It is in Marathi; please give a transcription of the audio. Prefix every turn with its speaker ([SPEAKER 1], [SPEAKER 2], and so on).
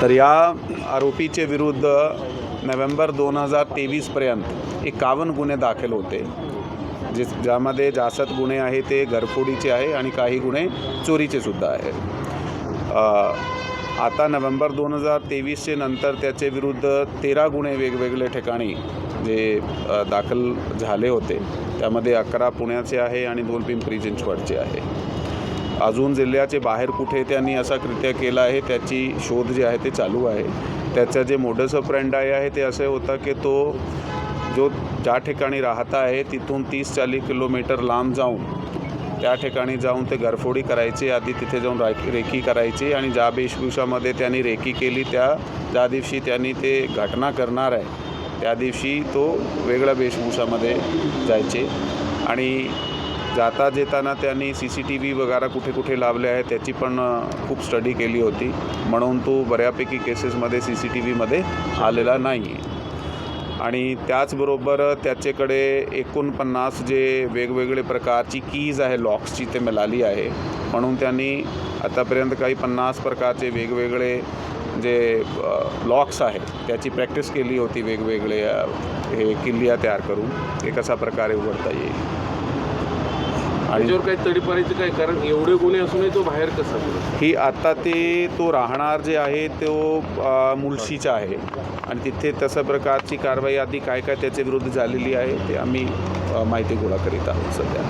[SPEAKER 1] तर या आरोपीचे विरुद्ध नोव्हेंबर दोन हजार तेवीसपर्यंत एकावन्न गुन्हे दाखल होते. जे ज्यामध्ये जास्त गुन्हे आहे ते घरफोडीचे आहे आणि काही गुन्हे चोरीचे सुद्धा आहे. आता नोव्हेंबर दोन हजार तेवीसचे नंतर त्याचे विरुद्ध तेरा गुन्हे वेगवेगळ्या ठिकाणी जे दाखल झाले होते. त्यामध्ये अकरा पुण्याचे आहे आणि दोन पिंपरी चिंचवडचे आहे. अजून जिल्ह्याचे बाहेर कुठे त्यांनी असा कृत्य केला आहे त्याची शोध जे आहे ते चालू आहे. त्याचं जे मोडस ऑफ फ्रेंड आहे ते असं होतं की तो जो ज्या ठिकाणी राहत आहे तिथून तीस चाळीस किलोमीटर लांब जाऊन त्या ठिकाणी जाऊन ते घरफोडी करायची आधी तिथे जाऊन राखी रेखी करायची आणि ज्या वेशभूषामध्ये त्यांनी रेखी केली त्या ज्या दिवशी त्यांनी ते घटना करणार आहे त्या दिवशी तो वेगळ्या वेशभूषामध्ये जायचे. आणि जाता जेताना त्यांनी सी सी टी व्ही वगैरे कुठे कुठे लावले आहे त्याची पण खूप स्टडी केली होती. म्हणून तो बऱ्यापैकी केसेसमध्ये सी सी टी व्हीमध्ये आलेला नाही आहे आणि त्याचबरोबर त्याच्याकडे एकोणपन्नास जे वेगवेगळे प्रकारची कीज आहे लॉक्सची ते मिळाली आहे. म्हणून त्यांनी आतापर्यंत काही पन्नास प्रकारचे वेगवेगळे जे लॉक्स आहेत त्याची प्रॅक्टिस केली होती वेगवेगळे हे किल्लिया तयार करून. ते कशा प्रकारे उघडता येईल?
[SPEAKER 2] त्याच्यावर काही तडीपारीचं काय कारण एवढे गुन्हे असूनही तो बाहेर कसा?
[SPEAKER 1] ही आता ते तो राहणार जे आहे तो मुळशीचा आहे आणि तिथे तशा प्रकारची कारवाई आधी काय काय त्याच्या विरुद्ध झालेली आहे ते आम्ही माहिती गोळा करीत आहोत सध्या